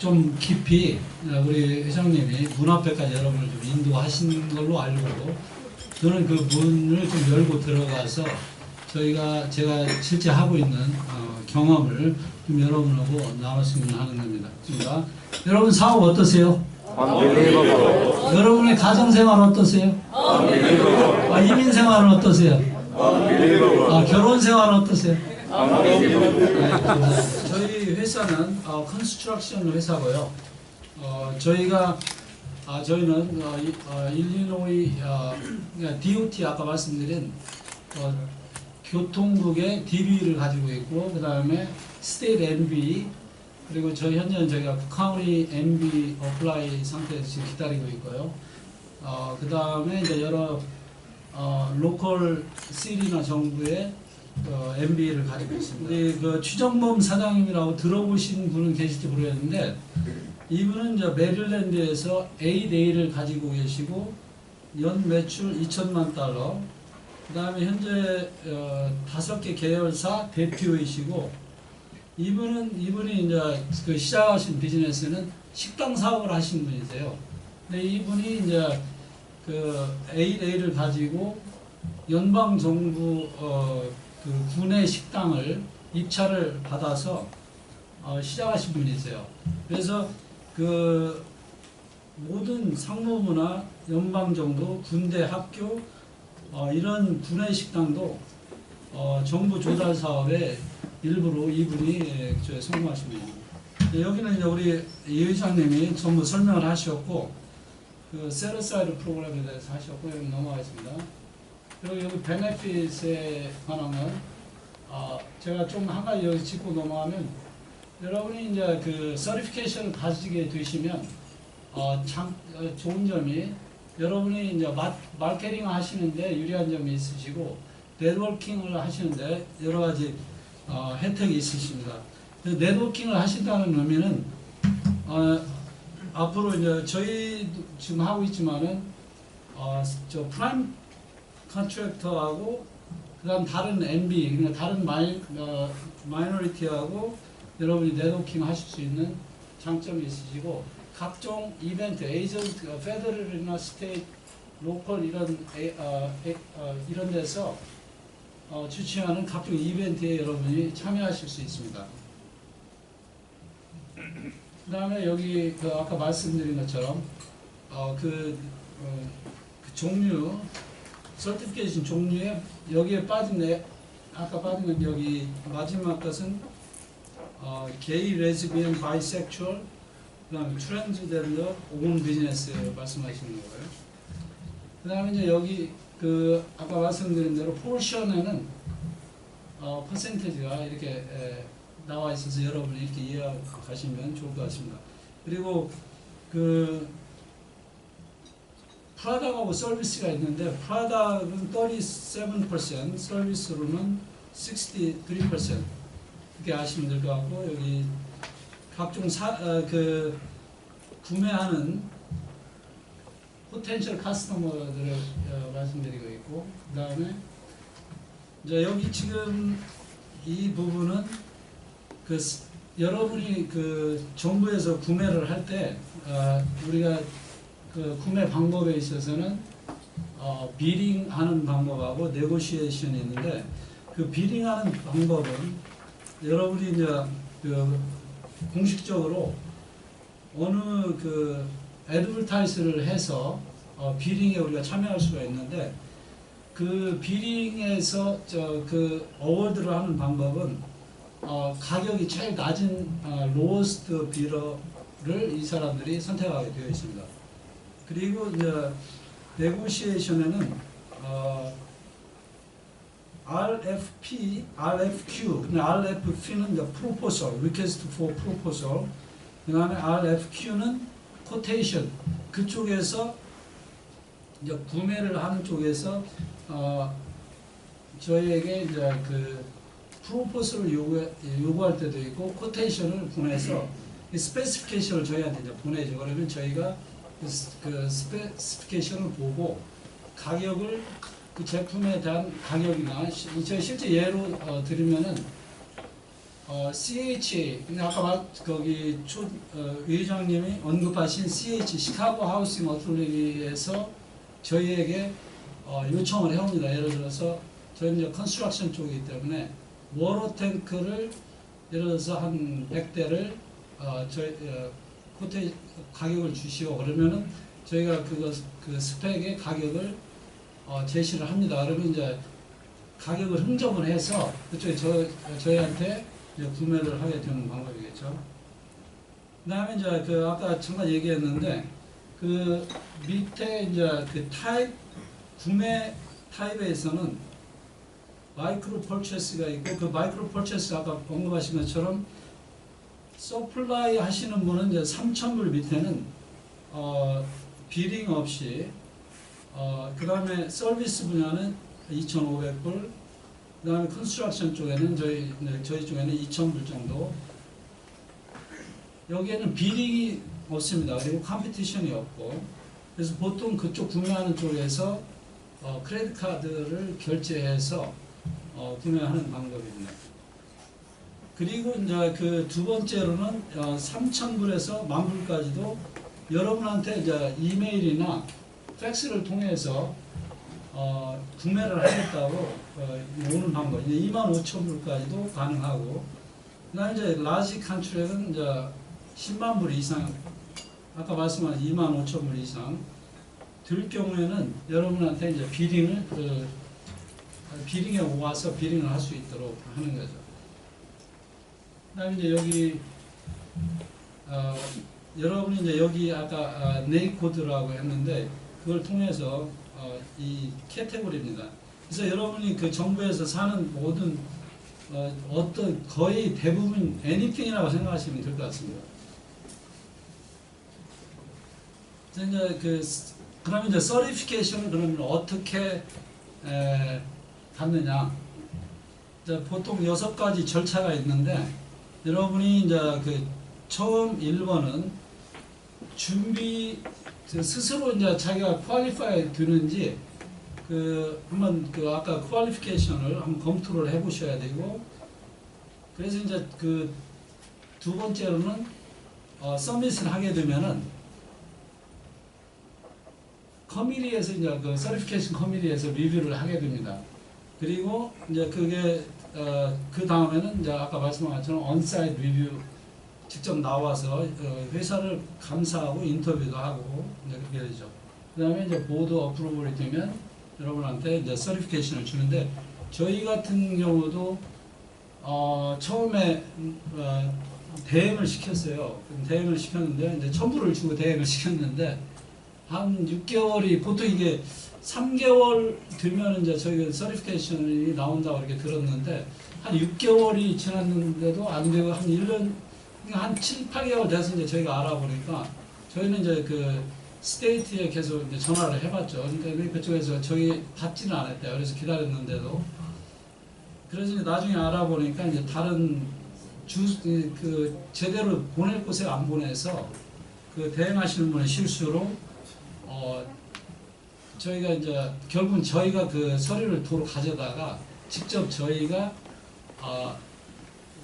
좀 깊이 어, 우리 회장님이 문 앞에까지 여러분을 좀 인도하신 걸로 알고 저는 그 문을 좀 열고 들어가서 저희가 제가 실제 하고 있는 어, 경험을 좀 여러분하고 나눴으면 하는 겁니다. 그러니까 여러분 사업 어떠세요? 여러분의 가정 생활 어떠세요? 아, 이민 생활은 어떠세요? 아, 결혼 생활은 어떠세요? 저희 회사는 어, 컨스트럭션 회사고요. 어, 저희가 아, 저희는 어, 이, 어, 일리노이 어, 그러니까 DOT 아까 말씀드린 어, 교통국의 DB를 가지고 있고 그 다음에 스테이트 MB 그리고 저희 현재는 저희가 카운티 MB 어플라이 상태에서 지금 기다리고 있고요. 어, 그 다음에 이제 여러 어, 로컬 시리나 정부의 어, MB를 가지고 있습니다. 우리 그 추정범 사장님이라고 들어보신 분은 계실지 모르겠는데 이분은 이제 메릴랜드에서 A-Day를 가지고 계시고 연 매출 2천만 달러 그 다음에 현재 어, 다섯 개 계열사 대표이시고 이분은 이분이 이제 그 시작하신 비즈니스는 식당 사업을 하신 분이세요. 근데 이분이 이제 그 A-Day를 가지고 연방 정부 어, 그 군의 식당을 입찰을 받아서 어, 시작하신 분이세요. 그래서 그 모든 상무부나 연방 정부, 군대, 학교 어, 이런 군의 식당도 어, 정부 조달 사업의 일부로 이분이 예, 분입니다. 네, 여기는 이제 우리 이 의장님이 전부 설명을 하셨고 그 세르사이드 프로그램에 대해서 하셨고 여기 넘어가겠습니다. 그리고 여기 베네핏에 건 아, 제가 좀 한 가지 여기 짚고 넘어가면 여러분이 이제 그 서티피케이션을 가지게 되시면 어, 장, 어, 좋은 점이 여러분이 이제 마, 마케팅 하시는데 유리한 점이 있으시고 네트워킹을 하시는데 여러 가지 어, 혜택이 있으십니다. 네트워킹을 하신다는 의미는 어, 앞으로 이제 저희 지금 하고 있지만은 어, 저 프라임 컨트랙터하고 그다음 다른 MB 그러니까 다른 마이 어, 마이너리티하고 여러분이 네트워킹 하실 수 있는 장점이 있으시고 각종 이벤트 에이전트 어, 페더럴이나 스테이트 로컬 이런 에, 어, 에, 어, 이런 데서 어, 주최하는 각종 이벤트에 여러분이 참여하실 수 있습니다. 그 다음에 여기 그 아까 말씀드린 것처럼 어, 그, 어, 그 종류 설티피케이션 종류에 여기에 빠진 내 아까 빠진 건 여기 마지막 것은 어, 게이, 레즈비언, 바이섹슈얼 그다음에 트랜스젠더, 오은 비즈니스 말씀하시는 거고요. 그다음에 이제 여기 그 아까 말씀드린 대로 포션에는 어, 퍼센테이지가 이렇게 에, 나와 있어서 여러분이 이렇게 이해하시면 좋을 것 같습니다. 그리고 그 프라닥하고 서비스가 있는데 프라닥은 37%, 서비스로는 63% 이렇게 아시면 될 것 같고 여기 각종 사, 어, 그 구매하는 포텐셜 카스터머들을 어, 말씀드리고 있고 그 다음에 이제 여기 지금 이 부분은 그 스- 여러분이 그 정부에서 구매를 할때 어, 우리가 그 구매 방법에 있어서는 어, 비링하는 방법하고 네고시에이션이 있는데 그 비링하는 방법은 여러분이 이제 그 공식적으로 어느 그 애드버타이스를 해서 어, 비링에 우리가 참여할 수가 있는데 그 비링에서 저 그 어워드를 하는 방법은 어, 가격이 제일 낮은 어, 로스트 비러를 이 사람들이 선택하게 되어 있습니다. 그리고 이제 네고시에이션에는 어, RFP, RFQ, RFP는 이제 proposal, request for proposal. 그 다음에 RFQ는 quotation. 그쪽에서 이제 구매를 하는 쪽에서 어, 저희에게 이제 그 프로포스를 요구 요구할 때도 있고 코테이션을 보내서 이 스페시피케이션을 저희한테 이제 보내죠. 그러면 저희가 그, 스- 그 스페시피케이션을 보고 가격을 그 제품에 대한 가격이나 시- 저희 실제 예로 어, 드리면은 어, CH 아까 말, 거기 초, 어, 의장님이 언급하신 CH 시카고 하우싱 어토리티에서 저희에게 어, 요청을 해옵니다. 예를 들어서 저희는 이제 컨스트럭션 쪽이기 때문에 워러 탱크를 예를 들어서 한 100대를 어, 저희 어, 코테 가격을 주시오 그러면은 저희가 그거 그 스펙의 가격을 어, 제시를 합니다. 그러면 이제 가격을 흥정을 해서 그쪽에 저 저희한테 구매를 하게 되는 방법이겠죠. 그 다음에 이제 그 아까 잠깐 얘기했는데 그 밑에 이제 그 타입 구매 타입에서는 마이크로 펄체스가 있고 그 마이크로 펄체스 아까 언급하신 것처럼 서플라이 하시는 분은 이제 3,000불 밑에는 어, 비링 없이 어, 그 다음에 서비스 분야는 2,500불 그 다음에 컨스트럭션 쪽에는 저희, 네, 저희 쪽에는 2,000불 정도 여기에는 비링이 없습니다. 그리고 컴피티션이 없고 그래서 보통 그쪽 구매하는 쪽에서 어, 크레딧 카드를 결제해서 어, 구매하는 방법입니다. 그리고 이제 그 두 번째로는 어, 3,000불에서 만불까지도 여러분한테 이제 이메일이나 팩스를 통해서 어, 구매를 하겠다고 어, 오는 방법. 이제 2만 5천 불까지도 가능하고, 그다음에 이제 라지 컨트랙은 이제 10만 불 이상, 아까 말씀한 2만 5천 불 이상 들 경우에는 여러분한테 이제 비링을 그 비링에 와서 비링을 할 수 있도록 하는 거죠. 그다음에 이제 여기 어, 여러분이 이제 여기 아까 아, 네이코드라고 했는데 그걸 통해서 어, 이 캐테고리입니다. 그래서 여러분이 그 정부에서 사는 모든 어, 어떤 거의 대부분 애니팅이라고 생각하시면 될 것 같습니다. 이제 그 스- 그러면 이제 서리피케이션을 그러면 어떻게 에, 받느냐? 보통 여섯 가지 절차가 있는데 여러분이 이제 그 처음 1번은 준비 그 스스로 이제 자기가 퀄리파이 되는지 그 한번 그 아까 퀄리피케이션을 한번 검토를 해 보셔야 되고 그래서 이제 그 두 번째로는 어, 서밋을 하게 되면은 커미리에서 이제 그 서리피케이션 커미리에서 리뷰를 하게 됩니다. 그리고 이제 그게 어, 그 다음에는 이제 아까 말씀한 것처럼 언사이드 리뷰 직접 나와서 어, 회사를 감사하고 인터뷰도 하고 이제 그렇게 되죠. 그 다음에 이제 보드 어프로벌이 되면 여러분한테 이제 서리피케이션을 주는데 저희 같은 경우도 어, 처음에 음, 어, 대행을 시켰어요. 대행을 시켰는데 이제 첨부를 주고 대행을 시켰는데 한 6개월이 보통 이게 3개월 되면 이제 저희가 서리피케이션이 나온다고 이렇게 들었는데 한 6개월이 지났는데도 안 되고 한 1년 한 7, 8개월 돼서 이제 저희가 알아보니까 저희는 이제 그 스테이트에 계속 이제 전화를 해봤죠. 그러니까 그쪽에서 저희 받지는 않았대요. 그래서 기다렸는데도 그래서 이제 나중에 알아보니까 이제 다른 주 그 제대로 보낼 곳에 안 보내서 그 대행하시는 분의 실수로 어 저희가 이제 결국은 저희가 그 서류를 도로 가져다가 직접 저희가 어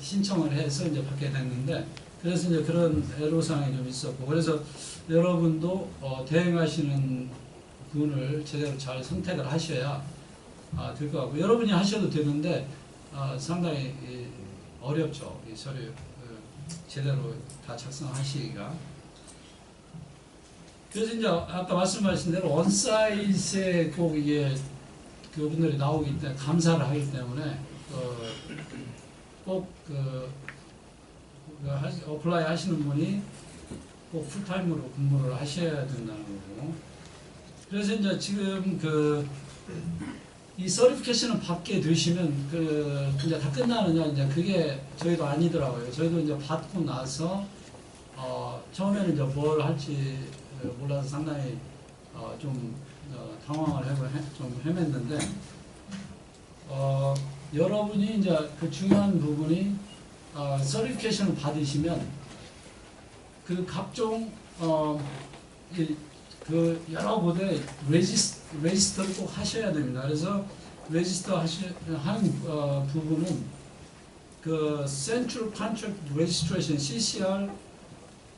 신청을 해서 이제 받게 됐는데 그래서 이제 그런 애로사항이 좀 있었고 그래서 여러분도 어 대행하시는 분을 제대로 잘 선택을 하셔야 아, 될 것 같고 여러분이 하셔도 되는데 아, 상당히 이, 어렵죠. 이 서류 그, 제대로 다 작성하시기가 그래서 이제 아까 말씀하신 대로 원사이트에 꼭 이게 그분들이 나오기 때문에 감사를 하기 때문에 어, 꼭그 그 어플라이 하시는 분이 꼭 풀타임으로 근무를 하셔야 된다는 거고 그래서 이제 지금 그 이 서리피케이션을 받게 되시면 그 이제 다 끝나느냐 이제 그게 저희도 아니더라고요. 저희도 이제 받고 나서 어 처음에는 이제 뭘 할지 몰라서 상당히 어 좀 어, 당황을 해고 좀 헤맸는데 어 여러분이 이제 그 중요한 부분이 어 서리피케이션을 받으시면 그 각종 어 이 그 여러 곳에 레지스, 레지스터를 꼭 하셔야 됩니다. 그래서 레지스터 하시, 하는 어, 부분은 그 Central Contract Registration (CCR)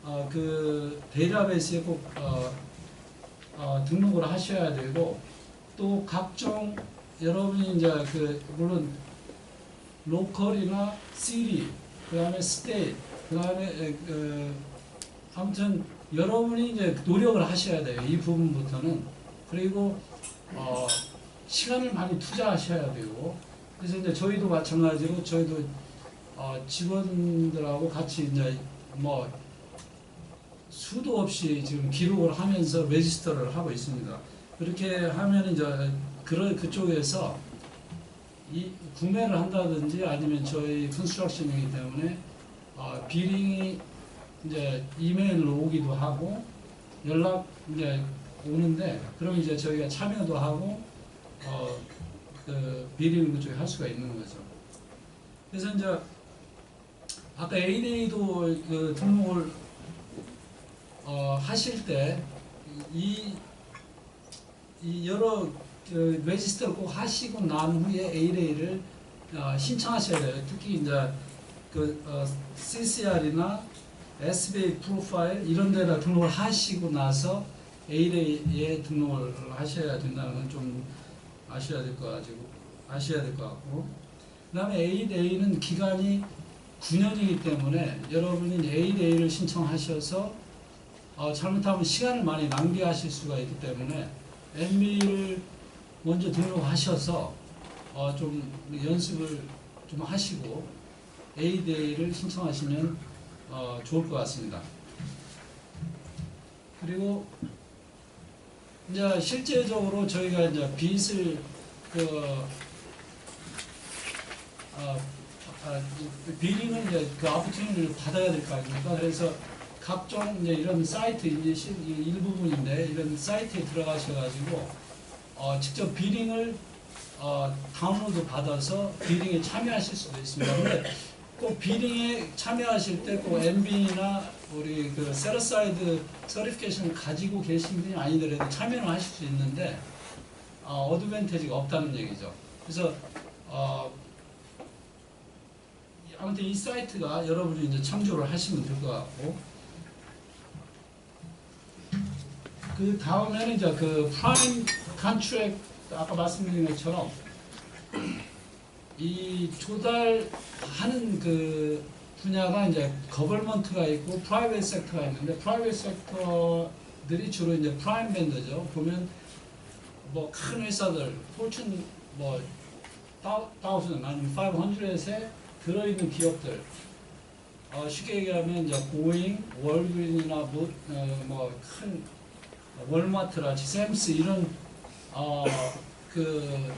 어, 그 데이터베이스에 꼭 어, 어, 등록을 하셔야 되고 또 각종 여러분이 이제 그 물론 로컬이나 시리 그다음에 스테이트 그다음에 에, 그 아무튼 여러분이 이제 노력을 하셔야 돼요 이 부분부터는. 그리고 어, 시간을 많이 투자하셔야 되고. 그래서 이제 저희도 마찬가지로 저희도 어, 직원들하고 같이 이제 뭐 수도 없이 지금 기록을 하면서 레지스터를 하고 있습니다. 그렇게 하면 이제 그런 그쪽에서 이 구매를 한다든지 아니면 저희 컨스트럭션이기 때문에 어, 비링이 이제 이메일로 오기도 하고 연락 이제 오는데 그럼 이제 저희가 참여도 하고 어, 그 비링 그쪽에 할 수가 있는 거죠. 그래서 이제 아까 ADA도 그 등록을 어, 하실 때이이 여러 그 레지스터를 꼭 하시고 난 후에 ADA를 어, 신청하셔야 돼요. 특히 이제 그 어, CCR이나 SBA 프로파일 이런 데다 등록을 하시고 나서 ADA에 등록을 하셔야 된다는 건 좀 아셔야 될것 가지고 아셔야 될 것 같고 그다음에 ADA는 기간이 9년이기 때문에 여러분이 ADA를 신청하셔서 어, 잘못하면 시간을 많이 낭비하실 수가 있기 때문에 MB를 먼저 등록하셔서 어, 좀 연습을 좀 하시고 ADA를 신청하시면 어, 좋을 것 같습니다. 그리고 이제 실제적으로 저희가 이제 빚을 그 어, 아, 비리는 이제 그 아프트닝을 받아야 될 거 아닙니까? 그래서 각종 이제 이런 사이트 이제 일부분인데 이런 사이트에 들어가셔가지고 어, 직접 비링을 어, 다운로드 받아서 비링에 참여하실 수도 있습니다. 근데 꼭 비링에 참여하실 때 꼭 MB나 우리 그 세러사이드 서리피케이션을 가지고 계신 분이 아니더라도 참여는 하실 수 있는데 어, 어드밴티지가 없다는 얘기죠. 그래서 어, 아무튼 이 사이트가 여러분이 이제 참조를 하시면 될 것 같고 그 다음에는 이제 그 프라임 컨트랙 아까 말씀드린 것처럼 이 조달하는 그 분야가 이제 거벌먼트가 있고 프라이빗 섹터가 있는데 프라이빗 섹터들이 주로 이제 프라임 밴더죠. 보면 뭐 큰 회사들 포춘 뭐 타우슨 아니면 500에 들어있는 기업들 어, 쉽게 얘기하면 이제 고잉, 월그린이나 뭐, 어, 뭐큰 월마트라지 샘스 이런 어, 그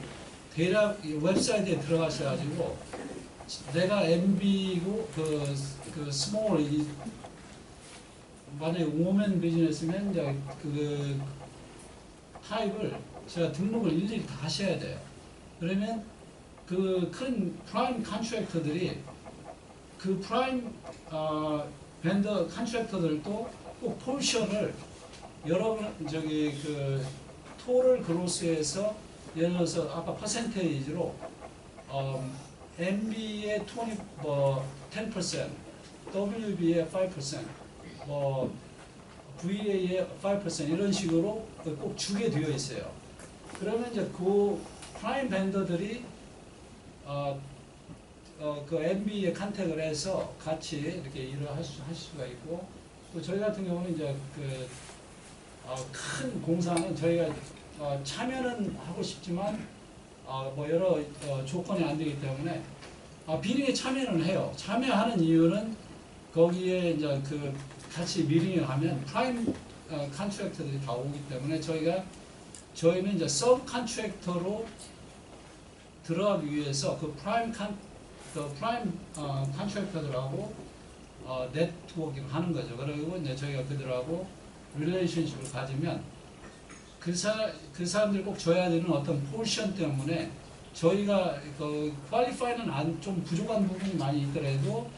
대략 이 웹사이트에 들어가셔가지고 내가 MB고 그, 그 스몰 이 만약에 오멘 비즈니스면 이제 그 타입을 제가 등록을 일일이 다 하셔야 돼요. 그러면 그 큰 프라임 컨트랙터들이 그 프라임 어, 벤더 컨트랙터들도 꼭 포션을 여러분 저기 그 토를 그로스에서 예를 들어서 아까 퍼센테이지로 어, MB의 20, 뭐 10% WB의 5%, 뭐 VA의 5% 이런 식으로 꼭 주게 되어 있어요. 그러면 이제 그 프라임 밴더들이 어, 어, 그 MB에 컨택을 해서 같이 이렇게 일을 할, 수, 할 수가 있고 또 저희 같은 경우는 이제 그 어, 큰 공사는 저희가 어, 참여는 하고 싶지만 어, 뭐 여러 어, 조건이 안 되기 때문에 아, 비링에 참여는 해요. 참여하는 이유는 거기에 이제 그 같이 미링에 가면 프라임 어, 컨트랙터들이 다 오기 때문에 저희가 저희는 이제 서브 컨트랙터로 들어가기 위해서 그 프라임 컨, 그 프라임 어, 컨트랙터들하고 어, 네트워킹 하는 거죠. 그리고 이제 저희가 그들하고 릴레이션십을 가지면 그, 사, 그 사람들 꼭 줘야 되는 어떤 포션 때문에 저희가 그 퀄리파이는 안, 좀 부족한 부분이 많이 있더라도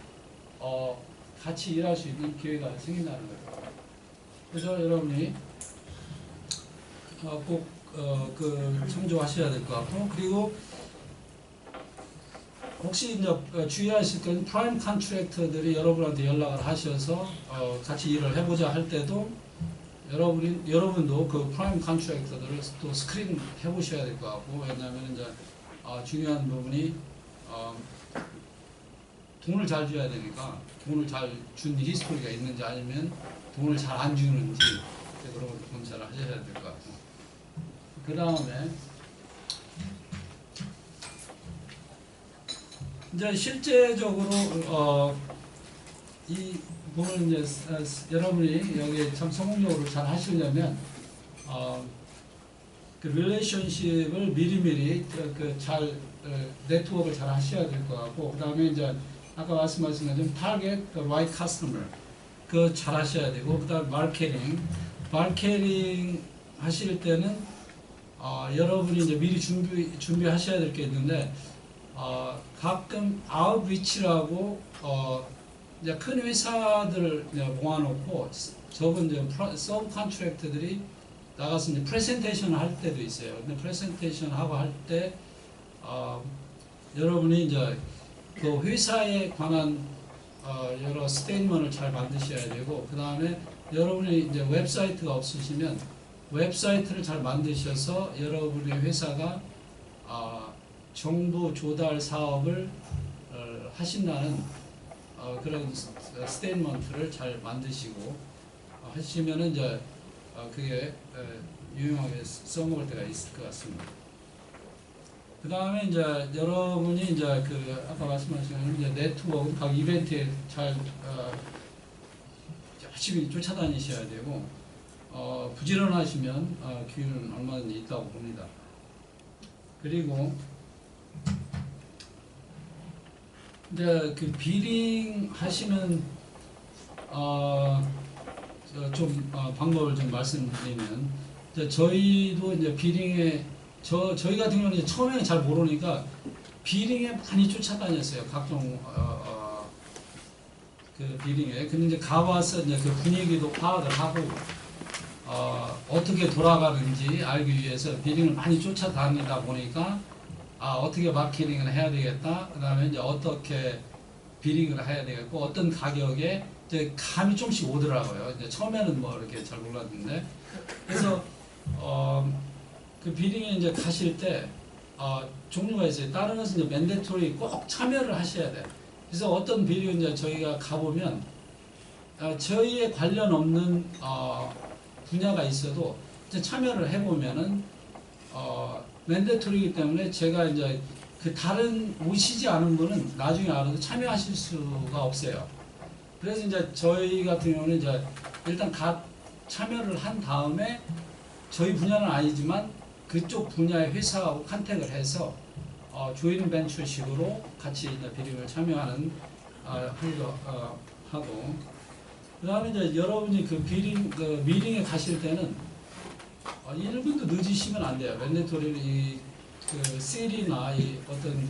어, 같이 일할 수 있는 기회가 생긴다는 거죠. 그래서 여러분이 어, 꼭그 참조하셔야 될 것 같고 그리고 혹시 이제 어, 주의하실 건 프라임 컨트랙터들이 여러분한테 연락을 하셔서 어, 같이 일을 해보자 할 때도 여러분이 여러분도 그 프라임 컨트랙터들을 또 스크린 해보셔야 될 것 같고 왜냐하면 이제 어, 중요한 부분이 어, 돈을 잘 줘야 되니까 돈을 잘 준 히스토리가 있는지 아니면 돈을 잘 안 주는지 그런 것도 검사를 하셔야 될 것 같고. 그 다음에 이제 실제적으로 어, 이 부분 이제 스- 어, 스- 여러분이 여기 참 성공적으로 잘 하시려면 어, 그 릴레이션십을 미리미리 그잘 어, 네트워크를 잘 하셔야 될 것 같고 그 다음에 이제 아까 말씀하신 것처럼 타겟 그 right customer 그잘 하셔야 되고 그 다음 마케팅 마케팅 하실 때는 어, 여러분이 이제 미리 준비 준비하셔야 될 게 있는데 어, 가끔 아웃리치라고 어, 이제 큰 회사들 이제 모아놓고 적은 이제 서브 컨트랙트들이 나가서 이제 프레젠테이션 할 때도 있어요. 근데 프레젠테이션 하고 할때 어, 여러분이 이제 그 회사에 관한 어, 여러 스테이트먼을 잘 만드셔야 되고 그 다음에 여러분이 이제 웹사이트가 없으시면 웹사이트를 잘 만드셔서 여러분의 회사가 어, 정보 조달 사업을 어, 하신다는 어, 그런 스- 스테이트먼트를 잘 만드시고 어, 하시면은 이제 어, 그게 어, 유용하게 써먹을 때가 있을 것 같습니다. 그 다음에 이제 여러분이 이제 그 아까 말씀하신 이제 네트워크 각 이벤트에 잘 어, 열심히 쫓아다니셔야 되고 어, 부지런하시면 어, 기회는 얼마든지 있다고 봅니다. 그리고 이제 그 비링 하시는 어, 저좀 어, 방법을 좀 말씀드리면 이제 저희도 이제 비링에 저 저희 같은 경우는 처음에는 잘 모르니까 비링에 많이 쫓아다녔어요. 각종 어, 어, 그 비링에. 근데 이제 가봐서 이제 그 분위기도 파악을 하고 어, 어떻게 돌아가는지 알기 위해서 비링을 많이 쫓아다니다 보니까 아 어떻게 마케팅을 해야 되겠다 그 다음에 이제 어떻게 비링을 해야 되겠고 어떤 가격에 이제 감이 좀씩 오더라고요. 이제 처음에는 뭐 이렇게 잘 몰랐는데 그래서 어, 그 비링에 이제 가실 때 어, 종류가 있어요. 다른 것은 이제 맨데토리 꼭 참여를 하셔야 돼. 그래서 어떤 비링 이제 저희가 가보면 어, 저희에 관련 없는 어, 분야가 있어도 이제 참여를 해보면은 어, 맨데토리이기 때문에 제가 이제 그 다른 오시지 않은 분은 나중에 알아도 참여하실 수가 없어요. 그래서 이제 저희 같은 경우는 이제 일단 가 참여를 한 다음에 저희 분야는 아니지만 그쪽 분야의 회사하고 컨택을 해서 어, 조인 벤처식으로 같이 이제 비링을 참여하는 어, 하기도 어, 하고 그 다음에 이제 여러분이 그 비링 그 미링에 가실 때는 어, 1분도 늦으시면 안 돼요. 맨데토리는 이그 셀이나 이 어떤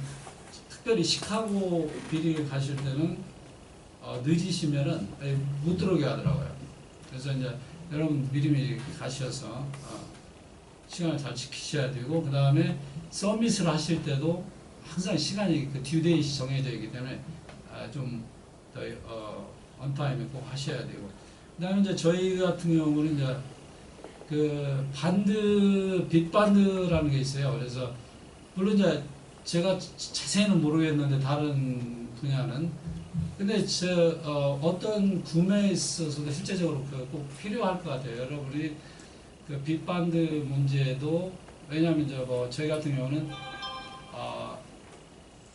특별히 시카고 비링에 가실 때는 어, 늦으시면은 못 들어오게 하더라고요. 그래서 이제 여러분 미리미리 가셔서 어, 시간을 잘 지키셔야 되고 그 다음에 서밋을 하실 때도 항상 시간이 그 듀데이시 정해져 있기 때문에 아, 좀더 어, 언타임에 꼭 하셔야 되고 그 다음에 이제 저희 같은 경우는 이제 그 반드 빅반드라는 게 있어요. 그래서 물론 이제 제가 자세히는 모르겠는데 다른 분야는 근데 저 어, 어떤 구매에 있어서도 실제적으로 그꼭 필요할 것 같아요. 여러분이 그 빅반드 문제도 왜냐하면 이제 뭐 저희 같은 경우는 어,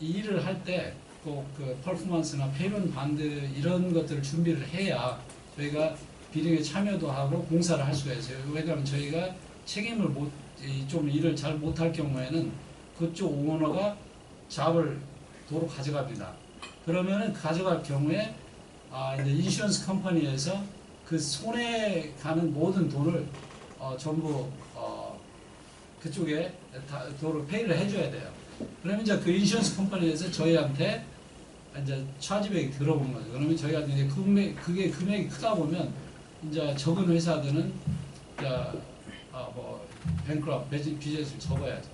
이 일을 할 때 꼭 그 퍼포먼스나 페이먼 반드 이런 것들을 준비를 해야 저희가 비링에 참여도 하고 공사를 할 수가 있어요. 왜냐하면 저희가 책임을 못, 이좀 일을 잘 못할 경우에는 그쪽 오너가 잡을 도로 가져갑니다. 그러면은 가져갈 경우에 아, 이제 인슈런스 컴퍼니에서 그 손에 가는 모든 돈을 어, 전부 어, 그쪽에 다 도로 페이를 해줘야 돼요. 그러면 이제 그 인슈런스 컴퍼니에서 저희한테 이제 차지백이 들어오는 거죠. 그러면 저희가 이제 금액 그게 금액이 크다 보면 이제 적은 회사들은 이제 아, 뭐 뱅크럽 비즈니스를 접어야죠.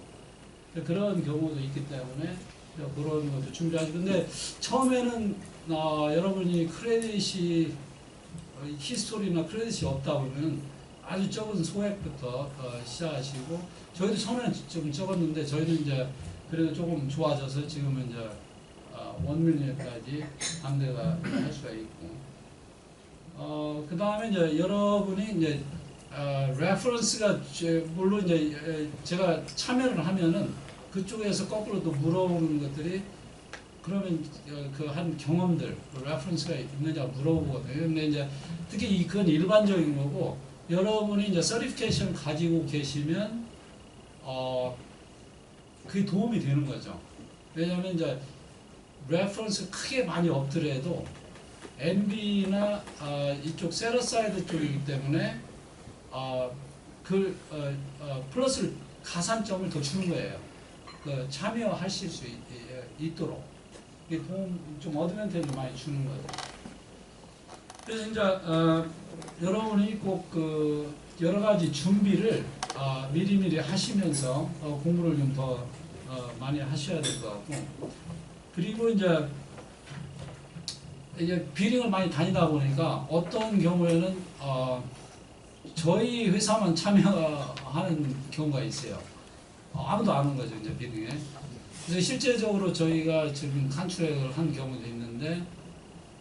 그런 경우도 있기 때문에 그런 것도 준비하죠. 근데 처음에는 어, 여러분이 크레딧이 어, 히스토리나 크레딧이 없다 보면 아주 적은 소액부터 어, 시작하시고 저희도 처음에는 좀 적었는데 저희는 이제 그래도 조금 좋아져서 지금은 이제 어, 원밀리언까지 반대가 할 수가 있고 어, 그 다음에 이제 여러분이 이제 어, 레퍼런스가 제- 물론 이제 에, 제가 참여를 하면은 그쪽에서 거꾸로 또 물어보는 것들이 그러면 그 한 경험들 그 레퍼런스가 있느냐 물어보거든요. 근데 이제 특히 이 그건 일반적인 거고 여러분이 이제 서티피케이션 가지고 계시면 어 그게 도움이 되는 거죠. 왜냐하면 이제 레퍼런스 크게 많이 없더라도 NB나 아, 이쪽 세러사이드 쪽이기 때문에 아, 그 어, 어, 플러스를 가산점을 더 주는 거예요. 그 참여하실 수 있, 있도록 이게 도움 좀 어드밴티지 많이 주는 거죠. 그래서 이제 어, 여러분이 꼭 그 여러 가지 준비를 아, 미리미리 하시면서 어, 공부를 좀더 어, 많이 하셔야 될 것 같고 그리고 이제 이제 비링을 많이 다니다 보니까 어떤 경우에는 어, 저희 회사만 참여하는 경우가 있어요. 어, 아무도 안 온 거죠, 이제 비링에. 그래서 실제적으로 저희가 지금 컨트랙을 한 경우도 있는데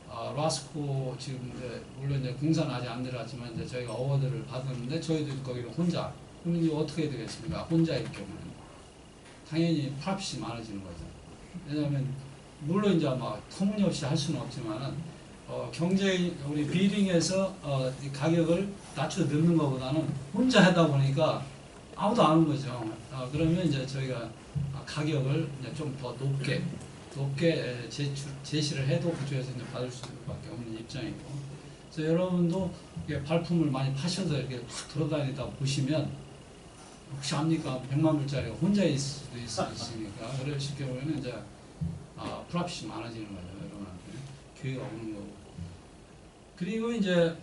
어, 라스코 지금 이제 물론 이제 공사는 아직 안 들어갔지만 이제 저희가 어워드를 받았는데 저희도 거기는 혼자 그러면 이제 어떻게 되겠습니까? 혼자일 경우는 당연히 프라핏이 많아지는 거죠. 왜냐하면 물론 이제 막 터무니없이 할 수는 없지만은 어, 경제 우리 비링에서 어, 이 가격을 낮춰 넣는 것보다는 혼자 하다 보니까 아무도 안 온 거죠. 어, 그러면 이제 저희가 아, 가격을 좀 더 높게 높게 제출, 제시를 해도 그쪽에서 이제 받을 수밖에 없는 입장이고. 그래서 여러분도 발품을 많이 파셔서 이렇게 탁 돌아다니다 보시면 혹시 압니까? 100만 불짜리가 혼자 있을 수도 있, 있으니까 그러실 경우에는 이제 아, 프라핏이 많아지는 거죠. 여러분한테 기회가 오는 거고. 그리고 이제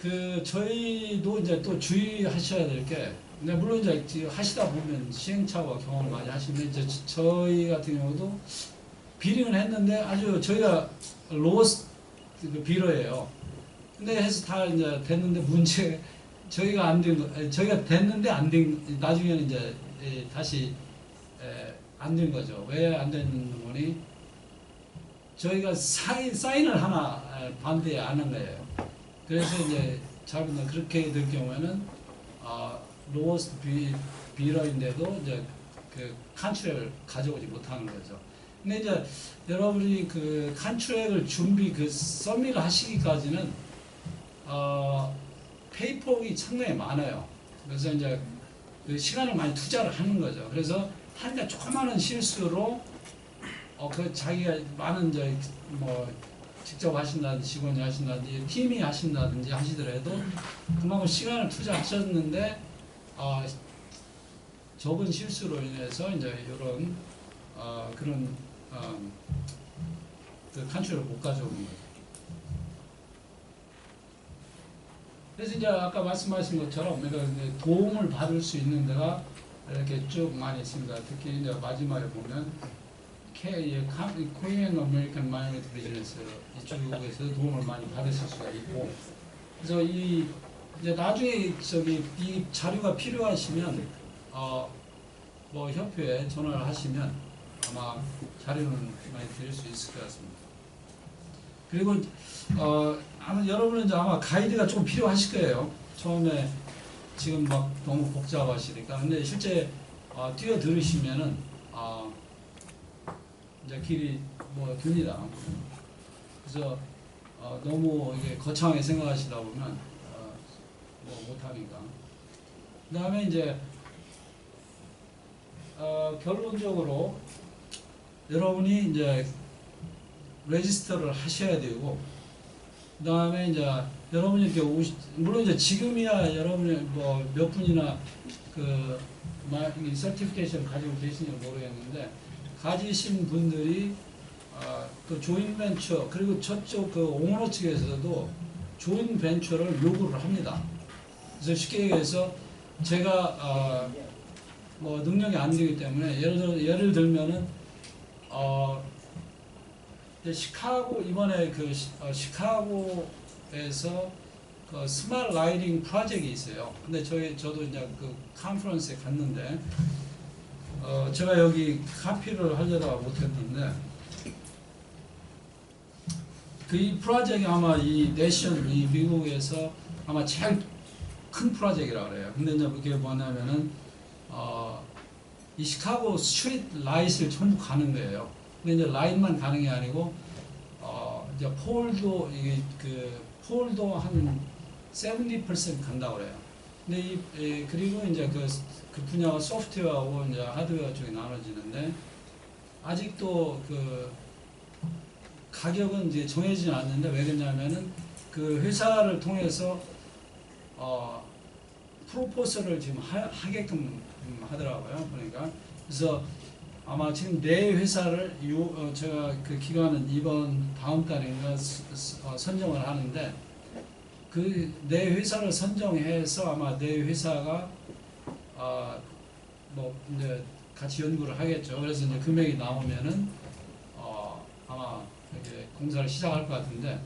그 저희도 이제 또 주의하셔야 될 게, 근데 물론 이제 하시다 보면 시행착오와 경험을 많이 하시면 이제 저- 저희 같은 경우도 비링을 했는데 아주 저희가 로스트 그 비러예요. 근데 해서 다 이제 됐는데 문제 저희가 안 된 저희가 됐는데 안 된, 나중에는 이제 예, 다시 안 된 거죠. 왜 안 되는 거니? 저희가 사인, 사인을 하나 에, 반대 안한 거예요. 그래서 이제 자기는 그렇게 될 경우에는 아, 로어스트 비, 비러인데도 이제 그 칸트랙을 가져오지 못하는 거죠. 근데 이제 여러분이 그 칸트랙을 준비 그 서밋을 하시기까지는 어, 페이퍼이 상당히 많아요. 그래서 이제 그 시간을 많이 투자를 하는 거죠. 그래서 한가 조그마한 실수로 어, 그 자기가 많은 이제 뭐 직접 하신다든지 직원이 하신다든지 팀이 하신다든지 하시더라도 그만큼 시간을 투자하셨는데 어, 적은 실수로 인해서 이제 이런 어, 그런 어, 그 컨트롤을 못 가져오는 거죠. 그래서 이제 아까 말씀하신 것처럼 도움을 받을 수 있는 데가 이렇게 쭉 많이 있습니다. 특히 이제 마지막에 보면 K, 코리안 아메리칸 마이너리티 비즈니스 이쪽에서 도움을 많이 받으실 수가 있고 그래서 이 이제 나중에 저기 이 자료가 필요하시면 어뭐 협회에 전화를 하시면 아마 자료는 많이 드릴 수 있을 것 같습니다. 그리고 어 아마 여러분은 이제 아마 가이드가 좀 필요하실 거예요. 처음에 지금 막 너무 복잡하시니까 근데 실제 어, 뛰어 들으시면은 어, 이제 길이 뭐 깁니다. 그래서 어, 너무 이게 거창하게 생각하시다 보면 어, 뭐 못하니까. 그다음에 이제 어, 결론적으로 여러분이 이제 레지스터를 하셔야 되고 그다음에 이제 여러분이 이렇게 오시, 물론 이제 지금이야 여러분이 뭐 몇 분이나 그 서티피케이션 가지고 계신지 모르겠는데 가지신 분들이 아, 그 조인 벤처 그리고 저쪽 그 오너 측에서도 조인 벤처를 요구를 합니다. 그래서 쉽게 얘기해서 제가 아, 뭐 능력이 안 되기 때문에 예를 들 예를 들면은 어 시카고 이번에 그 시, 어, 시카고 에서 그 스마트 라이딩 프로젝트가 있어요. 근데 저희 저도 이제 그 컨퍼런스에 갔는데 어 제가 여기 카피를 하려다가 못했는데 그 이 프로젝트 아마 이 내션 이 미국에서 아마 제일 큰 프로젝트라 그래요. 근데 이제 그게 뭐냐면은 어, 이 시카고 스트리트 라이트를 전부 가는 거예요. 근데 이제 라인만 가는 게 아니고 어, 이제 폴도 이게 그 폴도 한 70% 간다고 그래요. 근데 이, 이 그리고 이제 그, 그 분야가 소프트웨어하고 이제 하드웨어 쪽이 나눠지는데 아직도 그 가격은 이제 정해지지 않는데 왜 그러냐면은 그 회사를 통해서 어 프로포설을 지금 하, 하게끔 음, 하더라고요. 그러니까 그래서 아마 지금 네 회사를 요 어, 제가 그 기간은 이번 다음 달인가 어, 선정을 하는데 그 네 회사를 선정해서 아마 네 회사가 아뭐 이제 같이 연구를 하겠죠. 그래서 이제 금액이 나오면은 어 아마 이렇게 공사를 시작할 것 같은데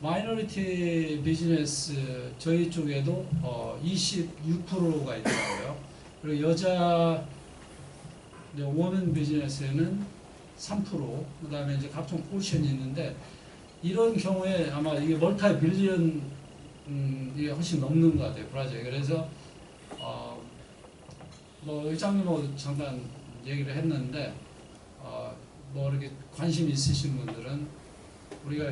마이너리티 비즈니스 저희 쪽에도 어 26%가 있더라고요. 그리고 여자 이제 워먼 비즈니스에는 3%, 그 다음에 이제 각종 포션이 있는데 이런 경우에 아마 이게 멀티 빌리언 음, 이게 훨씬 넘는 것 같아요 프로젝트. 그래서 어, 뭐 의장님하고 잠깐 얘기를 했는데 어, 뭐 이렇게 관심 있으신 분들은 우리가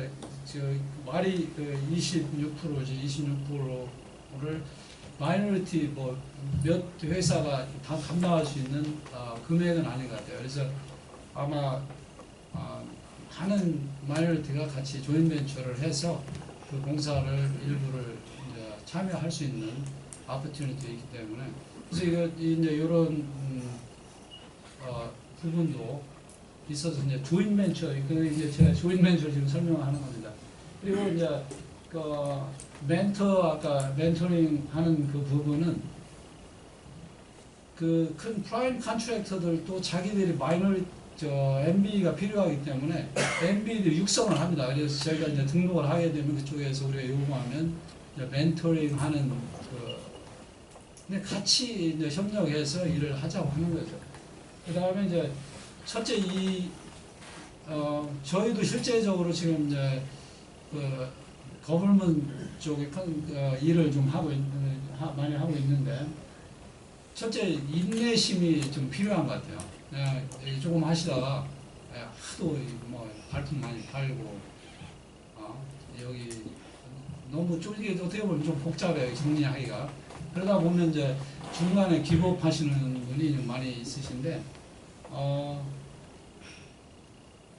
저 말이 그 26%지 26%를 마이너리티 뭐 몇 회사가 다 감당할 수 있는 어, 금액은 아닌 것 같아요. 그래서 아마 어, 많은 마이너리티가 같이 조인 벤처를 해서 그 공사를 일부를 참여할 수 있는 아퍼튜니티 있기 때문에 그래서 이거 이제 이런 음, 어, 부분도 있어서 이제 조인 벤처 그 이제 제가 조인 벤처 지금 설명하는 겁니다. 그리고 이제 그 멘터 아까 멘토링 하는 그 부분은 그 큰 프라임 컨트랙터들도 자기들이 마이너리 저 MB가 필요하기 때문에 MB도 육성을 합니다. 그래서 저희가 이제 등록을 하게 되면 그쪽에서 우리가 요구하면 멘토링 하는 그 근데 같이 이제 협력해서 일을 하자고 하는 거죠. 그 다음에 이제 첫째 이 어, 저희도 실제적으로 지금 이제 그 거블먼 쪽에 큰 어, 일을 좀 하고 있, 하, 많이 하고 있는데 첫째 인내심이 좀 필요한 것 같아요. 이 조금 하시다가 예, 하도 이뭐 발품 많이 팔고 어, 여기 너무 쫄게 어떻게 보면 좀 복잡해요 정리하기가 그러다 보면 이제 중간에 기법하시는 분이 좀 많이 있으신데 어,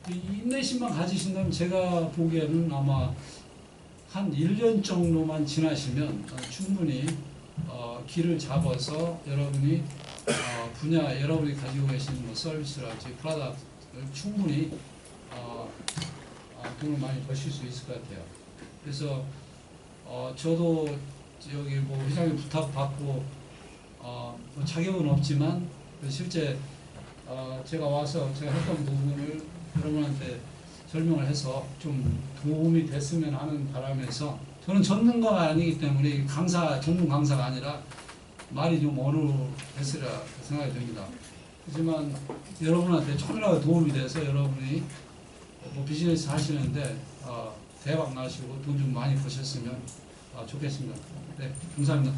이 인내심만 가지신다면 제가 보기에는 아마 한 1년 정도만 지나시면 어, 충분히 어, 길을 잡아서 여러분이 어, 분야 여러분이 가지고 계신 뭐 서비스라든지 프로덕트를 충분히 돈을 많이 버실 수 있을 것 같아요. 그래서 어, 저도 여기 뭐 회장님 부탁 받고 어, 뭐 자격은 없지만 실제 어, 제가 와서 제가 했던 부분을 여러분한테 설명을 해서 좀 도움이 됐으면 하는 바람에서 저는 전문가가 아니기 때문에 이 강사 전문 강사가 아니라 말이 좀 어눌했으라 생각이 듭니다. 하지만 여러분한테 조금이라도 도움이 돼서 여러분이 뭐 비즈니스 하시는데 어, 대박 나시고 돈 좀 많이 버셨으면 어, 좋겠습니다. 네, 감사합니다.